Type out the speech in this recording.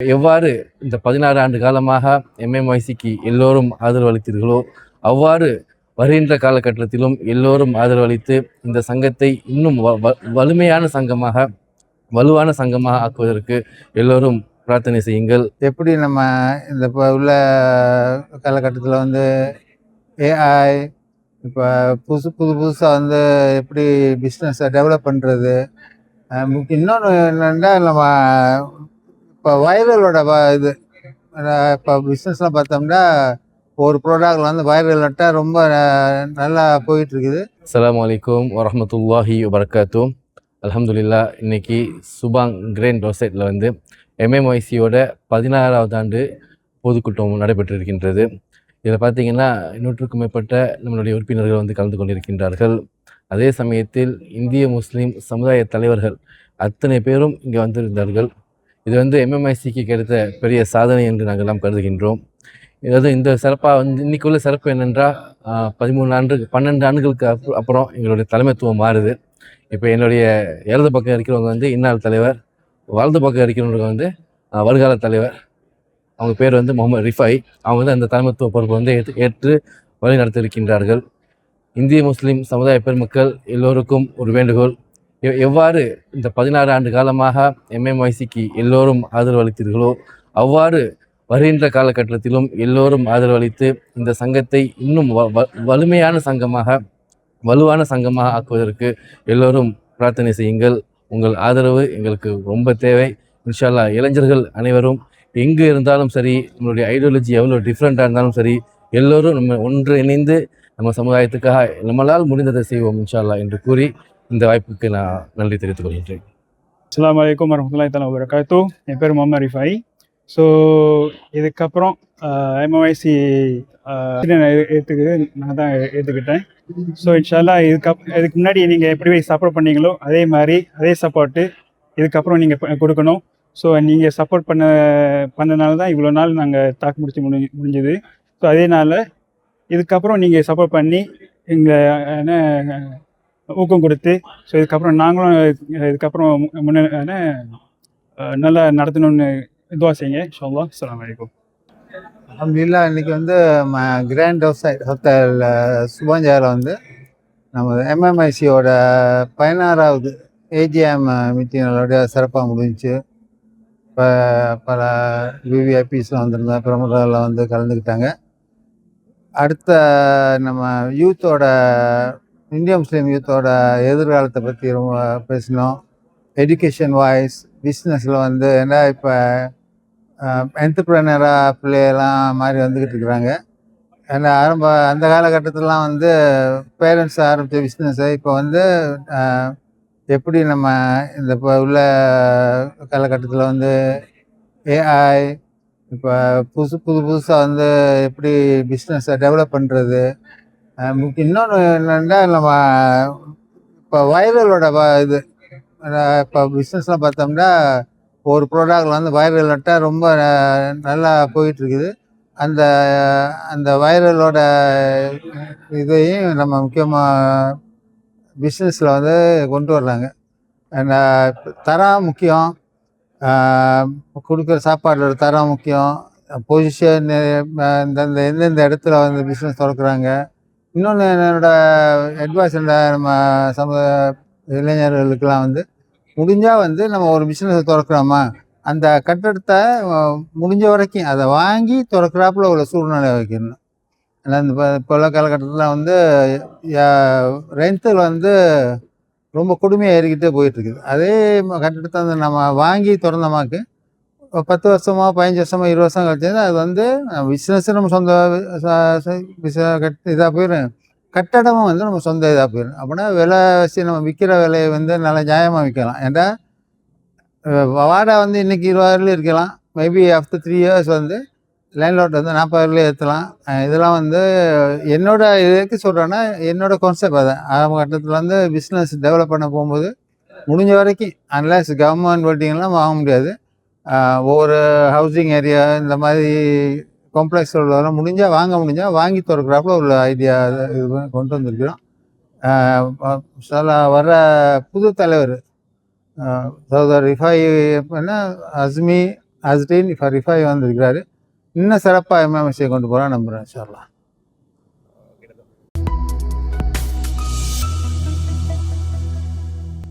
எவ்வாறு இந்த பதினாறு ஆண்டு காலமாக எம்எம்ஐசிக்கு எல்லோரும் ஆதரவு அளித்தீர்களோ அவ்வாறு வருகின்ற காலகட்டத்திலும் எல்லோரும் ஆதரவு அளித்து இந்த சங்கத்தை இன்னும் வ- வ- வலிமையான சங்கமாக வலுவான சங்கமாக ஆக்குவதற்கு எல்லோரும் பிரார்த்தனை செய்யுங்கள். எப்படி நம்ம இந்த இப்போ உள்ள காலகட்டத்தில் வந்து ஏஐ இப்போ புதுசு புது புதுசாக வந்து எப்படி பிஸ்னஸை டெவலப் பண்ணுறது இன்னொன்று என்னென்னா நம்ம இப்போ வைரலோட இது இப்போ பிஸ்னஸ்லாம் பார்த்தோம்னா ஒரு ப்ராடக்ட்ல வந்து வைரல் நட்டால் ரொம்ப நல்லா போயிட்டுருக்குது. அஸ்லாம் அஸ்ஸலாமு வரமத்துல்லாஹி வரகாத்தும் அலமதுல்லா அல்ஹம்துலில்லா இன்னைக்கு சுபாங் கிரேண்ட் டோசைட்டில் வந்து எம்எம்ஒய்சியோட பதினாறாவது ஆண்டு பொதுக்கூட்டம் நடைபெற்றிருக்கின்றது. இதில் பார்த்தீங்கன்னா நூற்றுக்கும் மேற்பட்ட நம்மளுடைய உறுப்பினர்கள் வந்து கலந்து கொண்டிருக்கின்றார்கள். அதே சமயத்தில் இந்திய முஸ்லீம் சமுதாய தலைவர்கள் அத்தனை பேரும் இங்கே வந்திருந்தார்கள். இது வந்து எம்எம்ஐசிக்கு கிடைத்த பெரிய சாதனை என்று நாங்கள் எல்லாம் கருதுகின்றோம். அதாவது இந்த சிறப்பாக வந்து இன்னைக்குள்ள சிறப்பு என்னென்றால் பதிமூணு ஆண்டு பன்னெண்டு ஆண்டுகளுக்கு அப்பு- அப்புறம் எங்களுடைய தலைமைத்துவம் மாறுது. இப்போ என்னுடைய இடது பக்கம் இருக்கிறவங்க வந்து இன்னாள் தலைவர் வலது பக்கம் இருக்கிறவங்க வந்து வருகால தலைவர். அவங்க பேர் வந்து முகமது ரிஃபாய். அவங்க வந்து அந்த தலைமைத்துவ பொறுப்பை வந்து ஏற்று ஏற்று வழிநடத்தி இருக்கின்றார்கள் இந்திய முஸ்லீம் சமுதாய பெருமக்கள் எல்லோருக்கும் ஒரு வேண்டுகோள். எவ்வாறு இந்த பதினாறு ஆண்டு காலமாக எம்எம்ஐசிக்கு எல்லோரும் ஆதரவு அளித்தீர்களோ அவ்வாறு வருகின்ற காலகட்டத்திலும் எல்லோரும் ஆதரவு அளித்து இந்த சங்கத்தை இன்னும் வ- வ- வலிமையான சங்கமாக வலுவான சங்கமாக ஆக்குவதற்கு எல்லோரும் பிரார்த்தனை செய்யுங்கள். உங்கள் ஆதரவு எங்களுக்கு ரொம்ப தேவை. இன்ஷால்லா இளைஞர்கள் அனைவரும் எங்கு இருந்தாலும் சரி நம்மளுடைய ஐடியாலஜி எவ்வளோ டிஃப்ரெண்ட்டாக இருந்தாலும் சரி எல்லோரும் நம்ம ஒன்று இணைந்து நம்ம சமுதாயத்துக்காக நம்மளால் முடிந்ததை செய்வோம் இன்ஷால்லா என்று கூறி இந்த வாய்ப்புக்கு நான் நன்றி தெரிவித்துக் கொள்கின்றேன். அஸ்லாம் வலைக்கம் வரமத்துல்லாய் தலா வபரகாத்து என் பேர் முகமது ரிஃபாய். ஸோ இதுக்கப்புறம் எம்ஓஐசி ஏற்றுக்கு நான் தான் ஏற்றுக்கிட்டேன் ஸோ இன்ஷால்லா இதுக்கப் இதுக்கு முன்னாடி நீங்கள் எப்படி சப்போர்ட் பண்ணீங்களோ அதே மாதிரி அதே சப்போர்ட்டு இதுக்கப்புறம் நீங்கள் கொடுக்கணும். ஸோ நீங்கள் சப்போர்ட் பண்ண பண்ணனால தான் இவ்வளோ நாள் நாங்கள் தாக்கு முடிச்சு முடி முடிஞ்சது. ஸோ அதேனால இதுக்கப்புறம் நீங்கள் சப்போர்ட் பண்ணி எங்களை என்ன ஊக்கம் கொடுத்து ஸோ இதுக்கப்புறம் நாங்களும் இதுக்கப்புறம் மு- முன்ன நல்லா நடத்தணும்னு இதுவாக செய்யுங்க. ஷோல்லா அஸ்ஸலாமு அலைக்கும். அல்ஹம்துலில்லாஹ் இன்றைக்கி வந்து ம- கிராண்ட் ஹவுசைட் ஹோட்டல் சுபஞ்சாவில் வந்து நம்ம எம்எம்ஐசியோட பதினாறாவது ஏஜிஎம் மீட்டிங்களோட சிறப்பாக முடிஞ்சுச்சு. இப்போ பல விவிஐபிஸ்லாம் வந்திருந்தாங்க. பிரமுகர்லாம் வந்து கலந்துக்கிட்டாங்க. அடுத்த நம்ம யூத்தோட இந்திய முஸ்லீம் யூத்தோட எதிர்காலத்தை பற்றி ரொம்ப பேசினோம். எஜுகேஷன் வாய்ஸ் பிஸ்னஸில் வந்து ஏன்னா இப்போ என்டர்பிரனராக பிள்ளையெல்லாம் மாதிரி வந்துக்கிட்டு இருக்கிறாங்க. ஏன்னா ஆரம்ப அந்த காலகட்டத்திலலாம் வந்து பேரண்ட்ஸ் ஆரம்பித்த பிஸ்னஸை இப்போ வந்து எப்படி நம்ம இந்த இப்போ உள்ள காலகட்டத்தில் வந்து ஏஐ இப்போ புதுசு புது புதுசாக வந்து எப்படி பிஸ்னஸை டெவலப் பண்ணுறது இன்னொன்று என்னென்னா நம்ம இப்போ வைரலோட வ- இது இப்போ பிஸ்னஸ்லாம் பார்த்தோம்னா ஒரு ப்ராடக்ட்ல வந்து வைரல் நட்டால் ரொம்ப நல்லா போயிட்டுருக்குது. அந்த அந்த வைரலோட இதையும் நம்ம முக்கியமாக பிஸ்னஸில் வந்து கொண்டு வர்றாங்க. அந்த தரம் முக்கியம். கொடுக்குற சாப்பாடோட தரம் முக்கியம். பொசிஷன் இந்தந்த எந்தெந்த இடத்துல வந்து பிஸ்னஸ் திறக்கிறாங்க இன்னொன்று என்னோடய அட்வைஸ் நம்ம சமூக இளைஞர்களுக்கெல்லாம் வந்து முடிஞ்சால் வந்து நம்ம ஒரு பிஸ்னஸை திறக்கிறோமா அந்த கட்டடத்தை முடிஞ்ச வரைக்கும் அதை வாங்கி திறக்கிறாப்புல உள்ள சூழ்நிலை வைக்கணும். ஏன்னா இந்த இப்போ உள்ள காலகட்டத்தில் வந்து ரெண்டில் வந்து ரொம்ப கொடுமையாக ஏறிக்கிட்டே போயிட்டுருக்குது அதே கட்டடத்தை வந்து நம்ம வாங்கி திறந்தோமாக்கு பத்து வருஷமா பதினஞ்சு வருஷமா இருபது வருஷம் கழிச்சு அது வந்து பிஸ்னஸ் நம்ம சொந்த இதாக போயிடும் கட்டடமும் வந்து நம்ம சொந்த இதாக போயிடும் அப்படின்னா விலை வச்சு நம்ம விற்கிற விலையை வந்து நல்லா நியாயமாக விற்கலாம். ஏன்டா வாடகை வந்து இன்னைக்கு இருபதாயிரம் இருக்கலாம். மேபி ஆஃப்டர் த்ரீ இயர்ஸ் வந்து லேண்ட்லோட் வந்து நாற்பதாயிரம் ஏற்றலாம் இதெல்லாம் வந்து என்னோட இதுக்கு சொல்கிறேன்னா என்னோட கான்செப்ட் அதை. ஆரம்ப கட்டத்தில் வந்து பிஸ்னஸ் டெவலப் பண்ண போகும்போது முடிஞ்ச வரைக்கும் அன்லஸ் கவர்மெண்ட் பில்டிங்லாம் வாங்க முடியாது. ஒவ்வொரு ஹவுசிங் ஏரியா இந்த மாதிரி காம்ப்ளெக்ஸ் உள்ளதெல்லாம் முடிஞ்சால் வாங்க முடிஞ்சால் வாங்கி திறக்கிறாப்புல உள்ள ஐடியா இது கொண்டு வந்திருக்கிறோம். சில வர புது தலைவர் சௌதர் ரிஃபாய் எப்படின்னா அஸ்மி அஸ்டின் இப்போ ரிஃபாய் வந்திருக்கிறாரு. இன்னும் சிறப்பாக எம்எம்எஸ்சியை கொண்டு போகிறோம் நம்புகிறேன் சொல்லலாம்